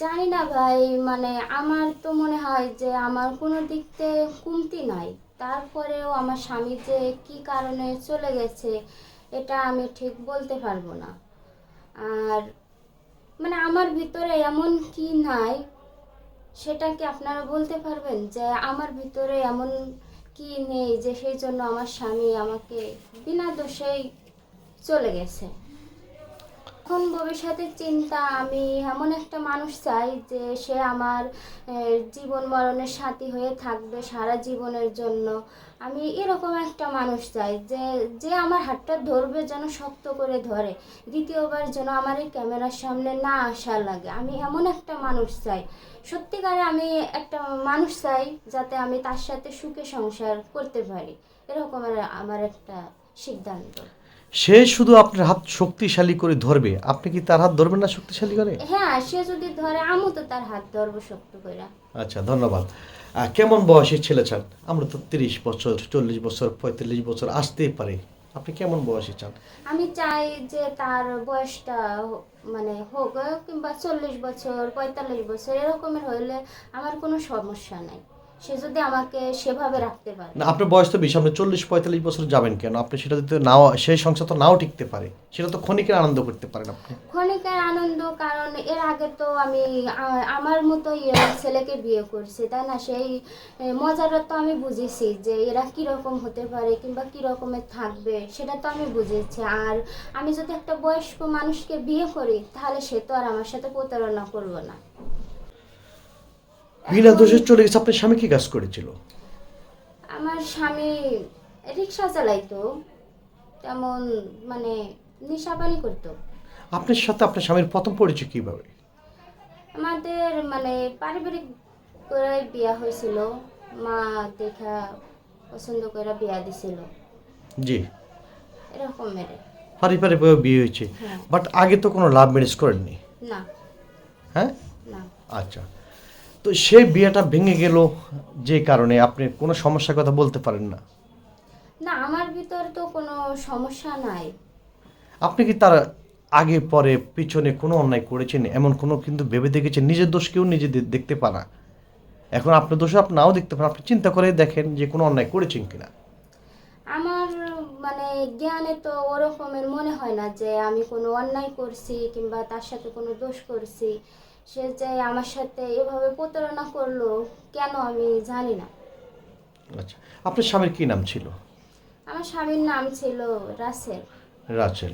জানি না ভাই মানে আমার তো মনে হয় যে আমার কোনো দিক থেকে কমতি নাই। তারপরেও আমার স্বামী যে কি কারণে চলে গেছে, এটা আমি ঠিক বলতে পারব না। আর মানে আমার ভিতরে এমন কি নাই, সেটা কি আপনারা বলতে পারবেন? যে আমার ভিতরে এমন কি নেই যে সেই জন্য আমার স্বামী আমাকে বিনা দোষেই চলে গেছে? এখন ভবিষ্যতের চিন্তা, আমি এমন একটা মানুষ চাই যে সে আমার জীবন মরণের সাথী হয়ে থাকবে সারা জীবনের জন্য। আমি এরকম একটা মানুষ চাই যে যে আমার হাতটা ধরবে যেন শক্ত করে ধরে, দ্বিতীয়বার যেন আমার এই ক্যামেরার সামনে না আসা লাগে। আমি এমন একটা মানুষ চাই। সত্যিকারে আমি একটা মানুষ চাই যাতে আমি তার সাথে সুখে সংসার করতে পারি। এরকম আমার একটা সিদ্ধান্ত। সে শুধু আপনার হাত শক্তিশালী করে ধরবে। আপনি কি তার হাত ধরবেন না শক্তিশালী করে? হ্যাঁ সে যদি ধরে আমু তো তার হাত ধরবো শক্ত করে। আচ্ছা ধন্যবাদ। কেমন বয়সের ছেলে চান? আমরা তো তিরিশ বছর চল্লিশ বছর পঁয়তাল্লিশ বছর আসতেই পারে। আপনি কেমন বয়সে চান? আমি চাই যে তার বয়সটা মানে হোক কিংবা চল্লিশ বছর পঁয়তাল্লিশ বছর এরকমের হইলে আমার কোনো সমস্যা নাই। সে যদি আমাকে সেভাবে রাখতে পারে। না আপনার বয়স তো বেশি আপনি চল্লিশ পঁয়তাল্লিশ বছর যাবেন কেন? আপনি সেটা যদি নাও সেই সংসার তো নাও টিকতে পারে। সেটা তো ক্ষণিকের আনন্দ করতে পারেন আপনি। ক্ষণিকের আনন্দ কারণ এর আগে তো আমি আমার মতো ছেলেকে বিয়ে করছি তাই না? সেই মজাটা তো আমি বুঝেছি যে এরা কীরকম হতে পারে কিংবা কী রকমের থাকবে সেটা তো আমি বুঝেছি। আর আমি যদি একটা বয়স্ক মানুষকে বিয়ে করি তাহলে সে তো আর আমার সাথে প্রতারণা করব না। বিনা দোষে চলে গেছে। আপনার স্বামী কি কাজ করেছিল? আমার স্বামী রিক্সা চালাইতো। তেমন মানে নেশাপানি করতো। আপনার সাথে আপনার স্বামীর প্রথম পরিচয় কীভাবে? আমাদের মানে পারিবারিক করে বিয়া হয়েছিল। মা দেখা পছন্দ করে বিয়া দিছিল। জি। এরকম মেরে। পারিবারিকভাবে বিয়ে হয়েছে। হ্যাঁ। বাট আগে তো কোনো লাভ ম্যারেজ করেননি? না। হ্যাঁ? না। আচ্ছা। তো সেই বিয়েটা ভেঙে গেল যে কারণে আপনি কোনো সমস্যার কথা বলতে পারেন না? না আমার ভিতর তো কোনো সমস্যা নাই। আপনি কি তার আগে পরে পিছনে কোনো অন্যায় করেছেন? এমন কোনো কিন্তু ভেবে দেখেছেন? নিজের দোষ কেউ নিজে দেখতে পানা এখন আপনার দোষ আপনি নাও দেখতে পান আপনি চিন্তা করে দেখেন যে কোনো অন্যায় করেছেন কিনা। আমার মানে জ্ঞানে তো ওরকমের মনে হয় না যে আমি কোনো অন্যায় করছি কিংবা তার সাথে কোনো দোষ করছি। সে যে আমার সাথে এভাবে প্রতারণা করল কেন আমি জানি না। আচ্ছা আপনার স্বামীর কী নাম ছিল? আমার স্বামীর নাম ছিল রাসেল। রাসেল।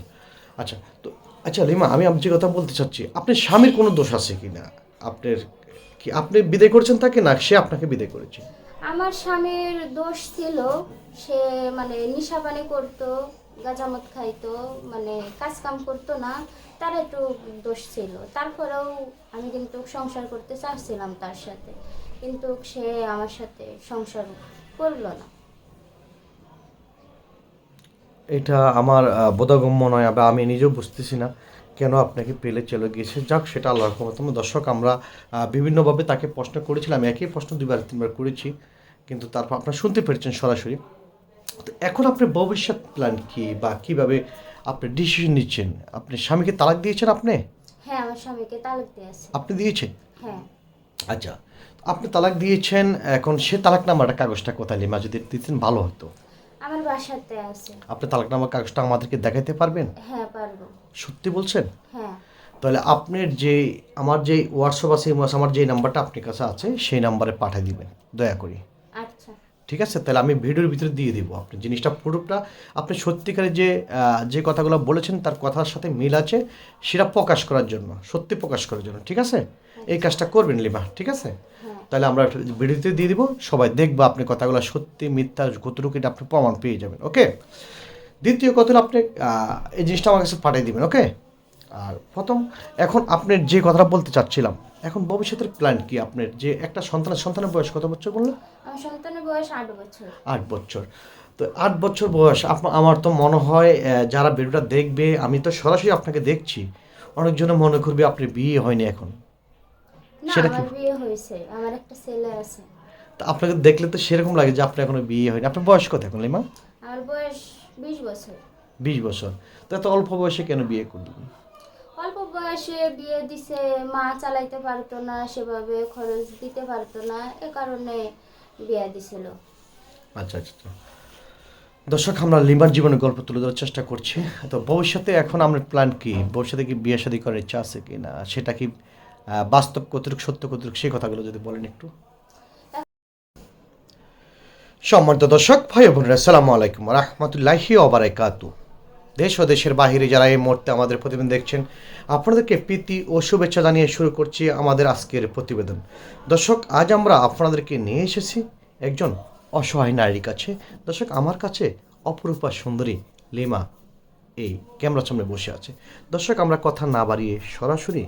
আচ্ছা তো আচ্ছা লিমা আমি যে কথা বলতে চাচ্ছি আপনার স্বামীর কোনো দোষ আছে কি না আপনার কি আপনি বিদায় করেছেন তাকে না সে আপনাকে বিদায় করেছে? আমার স্বামীর দোষ ছিল সে মানে নিশাপানি করতো গাঁজামত খাইতো মানে কাজ কাম করতো না, তার একটু দোষ ছিল। তারপরেও আমি কিন্তু সংসার করতে চাচ্ছিলাম তার সাথে, কিন্তু সে আমার সাথে সংসার করল না। এটা আমার বোধগম্য নয় বা আমি নিজেও বুঝতেছি না কেন আপনাকে পেলে চলে গিয়েছে। যাক, সেটা আল্লাহর ক্ষমতা দর্শক, আমরা বিভিন্নভাবে তাকে প্রশ্ন করেছিলাম, একই প্রশ্ন দুবার তিনবার করেছি, কিন্তু তারপর আপনারা শুনতে পেরেছেন সরাসরি। এখন আপনার ভবিষ্যৎ প্ল্যান কি বা কীভাবে আপনি ডিসিশন নিচ্ছেন? আপনি স্বামীকে তালাক দিয়েছেন আপনি? হ্যাঁ আমার স্বামীকে তালাক দিয়েছে। আপনি দিয়েছেন? হ্যাঁ। আচ্ছা আপনি তালাক দিয়েছেন এখন সে তালাকনামাটা কাগজটা কোথায়? লিমা যদি দিতেন ভালো হতো। আমার বাসাতে আছে। আপনি তালাকনামার কাগজটা আমাদেরকে দেখাতে পারবেন? হ্যাঁ পারব। সত্যি বলছেন? হ্যাঁ। তাহলে আপনার যে আমার যে হোয়াটসঅ্যাপ আছে আমার যে নাম্বারটা আপনার কাছে আছে সেই নাম্বারে পাঠিয়ে দিবেন। দয়া করে। ঠিক আছে? তাহলে আমি ভিডিওর ভিতরে দিয়ে দিব আপনি জিনিসটা পুরোটা। আপনি সত্যিকারে যে যে কথাগুলো বলেছেন তার কথার সাথে মিল আছে সেটা প্রকাশ করার জন্য সত্যি প্রকাশ করার জন্য ঠিক আছে? এই কাজটা করবেন লিমা ঠিক আছে? হ্যাঁ। তাহলে আমরা ভিডিওতে দিয়ে দিব সবাই দেখব আপনি কথাগুলো সত্যি মিথ্যা কতটুকু এটা আপনি প্রমাণ পেয়ে যাবেন ওকে? দ্বিতীয় কথা হলো আপনি এই জিনিসটা আমার কাছে পাঠিয়ে দিবেন ওকে? আর প্রথম এখন আপনি যে কথাটা বলতে চাচ্ছিলাম এখন ভবিষ্যতের প্ল্যান কি আপনার? যে একটা সন্তানের সন্তানের বয়স কত বছর আমার সন্তানের বয়স আট বছর। আট বছর। তো আট বছর বয়স আমার তো মনে হয় যারা ভিডিওটা দেখবে আমি তো সরাসরি আপনাকে দেখছি অনেকজনে মনে করবে আপনার বিয়ে হয়নি এখন। সেটা কি? আমার বিয়ে হয়েছে আমার একটা ছেলে আছে। তা আপনাকে দেখলে তো সেরকম লাগে যে আপনার এখনও বিয়ে হয়নি। আপনার বয়স কত এখন লিমা? আমার বয়স বিশ বছর। বিশ বছর। তো এত অল্প বয়সে কেন বিয়ে করলেন? অল্প বয়সে বিয়ে দিছে, মা চালাইতে পারতো না, সেভাবে খরচ দিতে পারতো না, এ কারণে বিয়ে দিছিল। আচ্ছা আচ্ছা আচ্ছা। দর্শক, আমরা লিমার জীবনের গল্প তুলে ধরার চেষ্টা করছি। তো ভবিষ্যতে এখন আমরা প্ল্যান কি? ভবিষ্যতে কি বিয়ে শাদী করার ইচ্ছা আছে কি না? সেটা কি বাস্তব কতটুকু, সত্য কতটুকু, সেই কথাগুলো যদি বলেন একটু। সম্মানিত দর্শক, ভাই বোনেরা সালামু আলাইকুম রহমতুল্লাহি ওবারাকাতু দেশ ও দেশের বাহিরে যারা এই মুহূর্তে আমাদের প্রতিবেদন দেখছেন, আপনাদেরকে প্রীতি ও শুভেচ্ছা জানিয়ে শুরু করছি আমাদের আজকের প্রতিবেদন। দর্শক, আজ আমরা আপনাদেরকে নিয়ে এসেছি একজন অসহায় নারীর কাছে। দর্শক, আমার কাছে অপরূপা সুন্দরী লিমা এই ক্যামেরার সামনে বসে আছে। দর্শক, আমরা কথা না বাড়িয়ে সরাসরি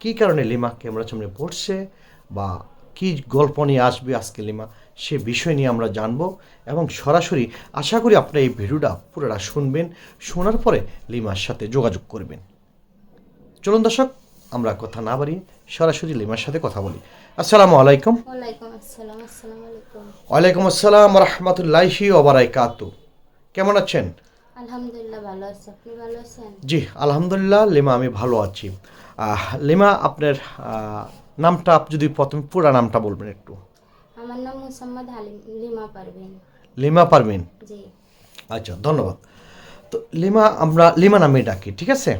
কী কারণে লিমা ক্যামেরার সামনে পড়ছে বা কী গল্প নিয়ে আসবে আজকে লিমা? সে বিষয় নিয়ে আমরা জানব এবং সরাসরি আশা করি আপনারা এই ভিডিওটা পুরোটা শুনবেন। শোনার পরে লিমার সাথে যোগাযোগ করবেন। চলুন দর্শক আমরা কথা না বাড়িয়ে সরাসরি লিমার সাথে কথা বলি। আসসালামু আলাইকুম। ওয়ালাইকুম আসসালাম রহমতুল্লাহি ওবরাকাতু কেমন আছেন? আলহামদুলিল্লাহ ভালো আছি। আপনি ভালো আছেন? জি আলহামদুলিল্লাহ লিমা আমি ভালো আছি। লিমা আপনার নামটা আপনি যদি প্রথম পুরা নামটা বলবেন একটু। আমার নাম মুসাম্মদ হালিম লিমা পারবেন লিমা পারমিন জি। আচ্ছা ধন্যবাদ। তো লিমা আমরা লিমা নামে ডাকি ঠিক আছে?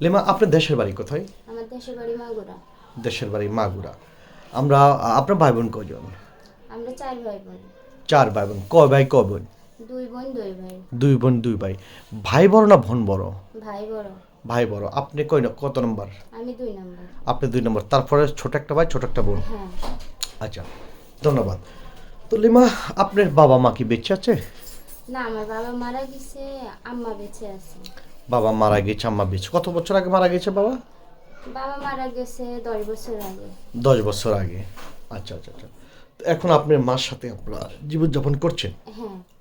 লিমা আপনার দেশের বাড়ি কোথায়? আমার দেশের বাড়ি মাগুরা। দেশের বাড়ি মাগুরা। আমরা আপনার ভাই বোন কজন? আমরা চার ভাই বোন চার ভাই বোন ক ভাই ক বোন? দুই বোন দুই ভাই। দুই বোন দুই ভাই। ভাই বড় না বোন বড়? ভাই বড়। ভাই বড় আপনি কই ন- কত নম্বর? আমি দুই নম্বর। আপনি দুই নম্বর। তারপরে ছোট একটা ভাই ছোট একটা বোন। হ্যাঁ। আচ্ছা ধন্যবাদ। তো লিমা আপনার বাবা মা কি বেঁচে আছে? না আমার বাবা মারা গেছে আম্মা বেঁচে আছে। বাবা মারা গেছে আম্মা বেঁচে। কত বছর আগে মারা গেছে বাবা? বাবা মারা গেছে দশ বছর আগে। দশ বছর আগে। আচ্ছা আচ্ছা আচ্ছা। তো এখন আপনার মার সাথে আপনারা জীবনযাপন করছেন? হ্যাঁ।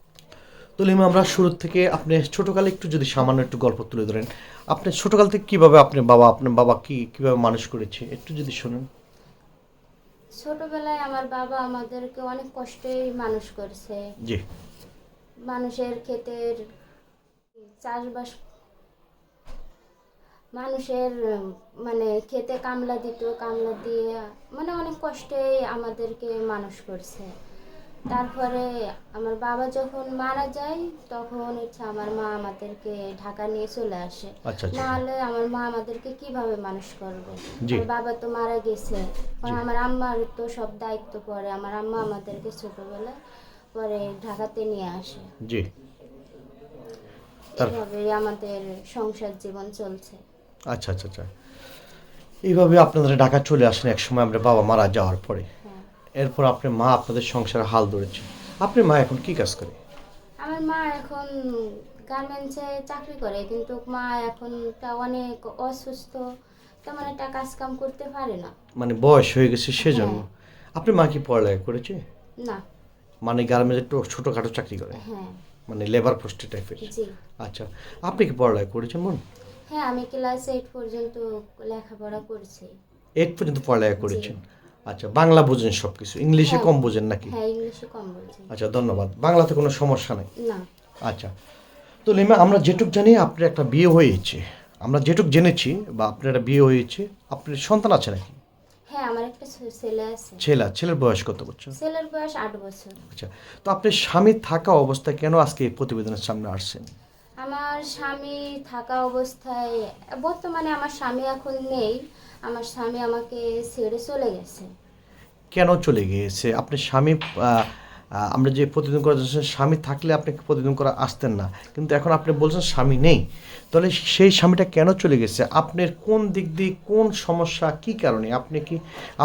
তো লিমা আমরা শুরু থেকে আপনি ছোটকালে একটু যদি সামান্য একটু গল্প তুলে ধরেন আপনি ছোটকাল থেকে কীভাবে আপনি বাবা আপনার বাবা কি কীভাবে মানুষ করেছে একটু যদি শুনেন। ছোটবেলায় আমার বাবা আমাদেরকে অনেক কষ্টেই মানুষ করছে। জি। মানুষের ক্ষেতের চাষবাস মানুষের মানে খেতে কামলা দিত কামলা দিয়ে মানে অনেক কষ্টেই আমাদেরকে মানুষ করছে। তারপরে আমার বাবা যখন মারা যায় তখন হচ্ছে আমার মা আমাদেরকে ঢাকা নিয়ে চলে আসে। আচ্ছা আচ্ছা নাহলে আমার মা আমাদেরকে কীভাবে মানুষ করবে? আমার বাবা তো মারা গেছে। আমার আম্মার তো সব দায়িত্ব পড়ে। আমার আম্মা আমাদেরকে ছোটবেলায় পরে ঢাকাতে নিয়ে আসে। জি। তার- আমাদের সংসার জীবন চলছে। আচ্ছা আচ্ছা আচ্ছা। এইভাবে আপনাদের ঢাকা চলে আসেন এক সময় আপনার বাবা মারা যাওয়ার পরে। এরপর আপনার মা আপনাদের সংসারে হাল ধরেছে। আপনার মা এখন কি কাজ করে? আমার মা এখন গার্মেন্টসে চাকরি করে কিন্তু মা এখন তা অনেক অসুস্থ তেমন একটা কাজ কাম করতে পারে না। মানে বয়স হয়ে গেছে সেজন্য। হ্যাঁ। আপনার মা কি পড়ালেখা করেছে? না। মানে গার্মেন্টে একটু ছোটোখাটো চাকরি করে? হ্যাঁ। মানে লেবার পোস্টে টাইপের জি। আচ্ছা আপনি কি পড়ালেখা করেছেন বোন হ্যাঁ আমি ক্লাস এইট পর্যন্ত লেখাপড়া করেছি। এইট পর্যন্ত পড়ালেখা করেছেন। আচ্ছা বাংলা বোঝেন সব কিছু ইংলিশে হ্যাঁ। কম বোঝেন নাকি? হ্যাঁ ইংলিশে কম আচ্ছা ধন্যবাদ। বাংলাতে কোনো সমস্যা নেই? না। আচ্ছা। তো লিমা আমরা যেটুক জানি আপনার একটা বিয়ে হয়েছে। আমরা যেটুক জেনেছি বা আপনার একটা বিয়ে হয়েছে আপনার সন্তান আছে নাকি? হ্যাঁ আমার একটা ছেলে আছে। ছেলে ছেলের বয়স কত বছর? ছেলের বয়স আট বছর। আচ্ছা তো আপনি স্বামী থাকা অবস্থায় কেন আজকে এই প্রতিবেদনের সামনে আসছেন? আমার স্বামী থাকা অবস্থায় বর্তমানে আমার স্বামী এখন নেই। আমার স্বামী আমাকে ছেড়ে চলে গেছে। কেন চলে গিয়েছে? আপনি স্বামী আমরা যে প্রতিদিন করা যাচ্ছেন স্বামী থাকলে আপনি প্রতিদিন করা আসতেন না। কিন্তু এখন আপনি বলছেন স্বামী নেই। তাহলে সেই স্বামীটা কেন চলে গেছে? আপনার কোন দিক দিয়ে কোন সমস্যা, কি কারণে? আপনি কি,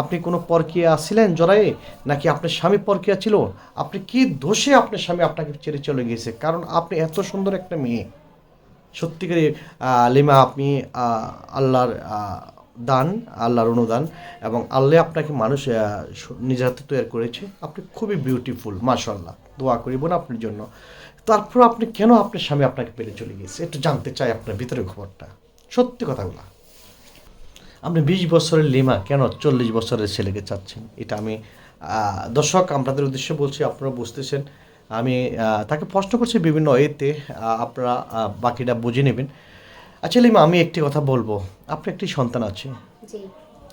আপনি কোনো পরকিয়া ছিলেন জড়ায়ে নাকি আপনার স্বামী পরকিয়া ছিল? আপনি কি দোষে আপনার স্বামী আপনাকে ছেড়ে চলে গিয়েছে? কারণ আপনি এত সুন্দর একটা মেয়ে। সত্যিকারে লিমা আপনি আল্লাহর দান, আল্লাহর অনুদান এবং আল্লাহ আপনাকে মানুষ নিজের হাতে তৈরি করেছে। আপনি খুবই বিউটিফুল মাশাল্লাহ দোয়া করি বোন আপনার জন্য। তারপর আপনি কেন আপনার স্বামী আপনাকে পেরে চলে গিয়েছে? একটু জানতে চাই আপনার ভিতরের খবরটা। সত্যি কথাগুলো আপনি বিশ বছরের লিমা, কেন চল্লিশ বছরের ছেলেকে চাচ্ছেন? এটা আমি দর্শক, আপনাদের উদ্দেশ্যে বলছি আপনারা বুঝতেছেন। আমি তাকে প্রশ্ন করছি বিভিন্ন এতে। আপনারা বাকিটা বুঝে নেবেন। আচ্ছা লিমা আমি একটি কথা বলব। আপনার একটি সন্তান আছে? জি।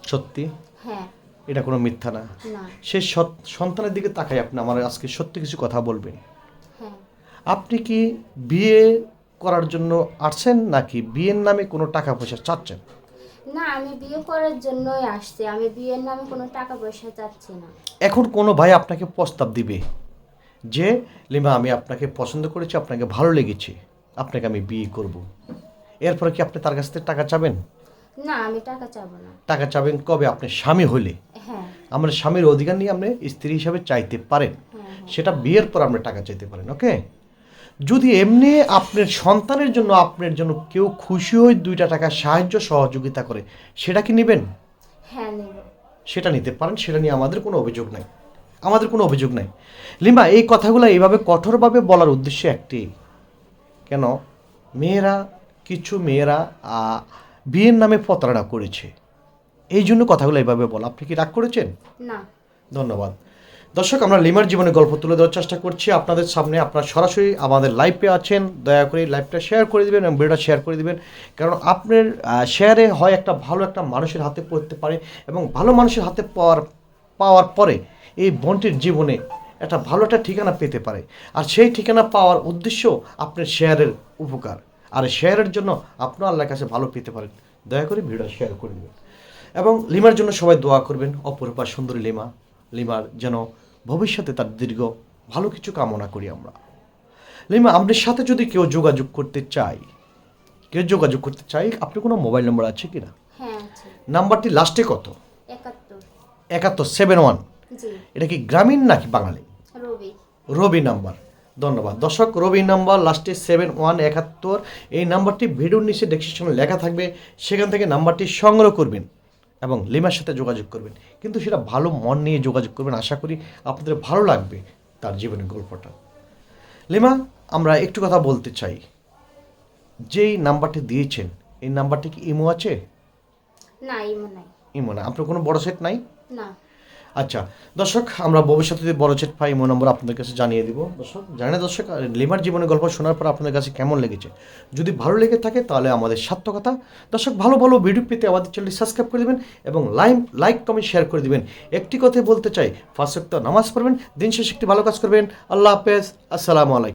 সত্যি? হ্যাঁ। এটা কোনো মিথ্যা না। না। সে সৎ- সন্তানের দিকে তাকাই আপনি আমার আজকে সত্যি কিছু কথা বলবেন। হ্যাঁ। আপনি কি বিয়ে করার জন্য আসছেন নাকি বিয়ের নামে কোনো টাকা পয়সা চাচ্ছেন? না আমি বিয়ে করার জন্যই আসছি। আমি বিয়ের নামে কোনো টাকা পয়সা চাচ্ছি না। এখন কোনো ভাই আপনাকে প্রস্তাব দিবে যে লিমা আমি আপনাকে পছন্দ করেছি আপনাকে ভালো লেগেছে আপনাকে আমি বিয়ে করব। এরপরে কি আপনি তার কাছ থেকে টাকা চাবেন? না আমি টাকা চাবো না। টাকা চাবেন কবে? আপনি স্বামী হলে হ্যাঁ। আমরা স্বামীর অধিকার নিয়ে আপনি স্ত্রী হিসাবে চাইতে পারেন। হ্যাঁ সেটা বিয়ের পর আপনি টাকা চাইতে পারেন ওকে? যদি এমনি আপনার সন্তানের জন্য আপনার জন্য কেউ খুশি হয়ে দুইটা টাকা সাহায্য সহযোগিতা করে সেটা কি নেবেন? হ্যাঁ সেটা নিতে পারেন সেটা নিয়ে আমাদের কোনো অভিযোগ নাই। আমাদের কোনো অভিযোগ নাই। লিমা এই কথাগুলো এইভাবে কঠোরভাবে বলার উদ্দেশ্য একটি। কেন? মেয়েরা কিছু মেয়েরা বিয়ের নামে প্রতারণা করেছে। এই জন্য কথাগুলো এইভাবে বলা। আপনি কি রাগ করেছেন? না। ধন্যবাদ। দর্শক আমরা লিমার জীবনের গল্প তুলে দেওয়ার চেষ্টা করছি। আপনাদের সামনে আপনারা সরাসরি আমাদের লাইভে আছেন। দয়া করে লাইভটা শেয়ার করে দিবেন এবং ভিডিওটা শেয়ার করে দিবেন। কারণ আপনার শেয়ারে হয় একটা ভালো একটা মানুষের হাতে পড়তে পারে এবং ভালো মানুষের হাতে পাওয়ার পাওয়ার পরে এই বোনটির জীবনে একটা ভালো একটা ঠিকানা পেতে পারে। আর সেই ঠিকানা পাওয়ার উদ্দেশ্য আপনার শেয়ারের উপকার। আর শেয়ারের জন্য আপনার আল্লাহর কাছে ভালো পেতে পারেন। দয়া করে ভিডিও শেয়ার করে দেবেন। এবং লিমার জন্য সবাই দোয়া করবেন অপরূপা সুন্দরী লিমা। লিমার যেন ভবিষ্যতে তার দীর্ঘ ভালো কিছু কামনা করি আমরা। লিমা আপনার সাথে যদি কেউ যোগাযোগ করতে চাই কেউ যোগাযোগ করতে চাই আপনার কোনো মোবাইল নম্বর আছে কি না হ্যাঁ আছে। নাম্বারটি লাস্টে কত? একাত্তর। সেভেন ওয়ান জি। এটা কি গ্রামীণ নাকি বাঙালি? রবি। রবি নাম্বার। ধন্যবাদ। দর্শক রবি নাম্বার লাস্টে সেভেন ওয়ান একাত্তর। এই নাম্বারটি ভিডিওর নিচে ডেসক্রিপশনে লেখা থাকবে। সেখান থেকে নাম্বারটি সংগ্রহ করবেন এবং লিমার সাথে যোগাযোগ করবেন। কিন্তু সেটা ভালো মন নিয়ে যোগাযোগ করবেন আশা করি আপনাদের ভালো লাগবে তার জীবনের গল্পটা। লিমা আমরা একটু কথা বলতে চাই। যেই নাম্বারটি দিয়েছেন এই নাম্বারটি কি ইমো আছে? না ইমো নাই। ইমো না। আপনার কোনো বড় সেট নাই? না। আচ্ছা দর্শক, আমরা ভবিষ্যতে যদি বড় চেট পাই নম্বর আপনাদের কাছে জানিয়ে দিব। দর্শক জানে না দর্শক লিমার জীবনের গল্প শোনার পর আপনাদের কাছে কেমন লেগেছে? যদি ভালো লেগে থাকে, তাহলে আমাদের সার্থকতা। দর্শক, ভালো ভালো ভিডিও পেতে আমাদের চ্যানেলটি সাবস্ক্রাইব করে দেবেন এবং লাইক লাইক কমেন্ট শেয়ার করে দেবেন। একটি কথা বলতে চাই ফার্স্ট নামাজ পড়বেন, দিন শেষে একটি ভালো কাজ করবেন। আল্লাহ হাফেজ, আসসালামু আলাইকুম।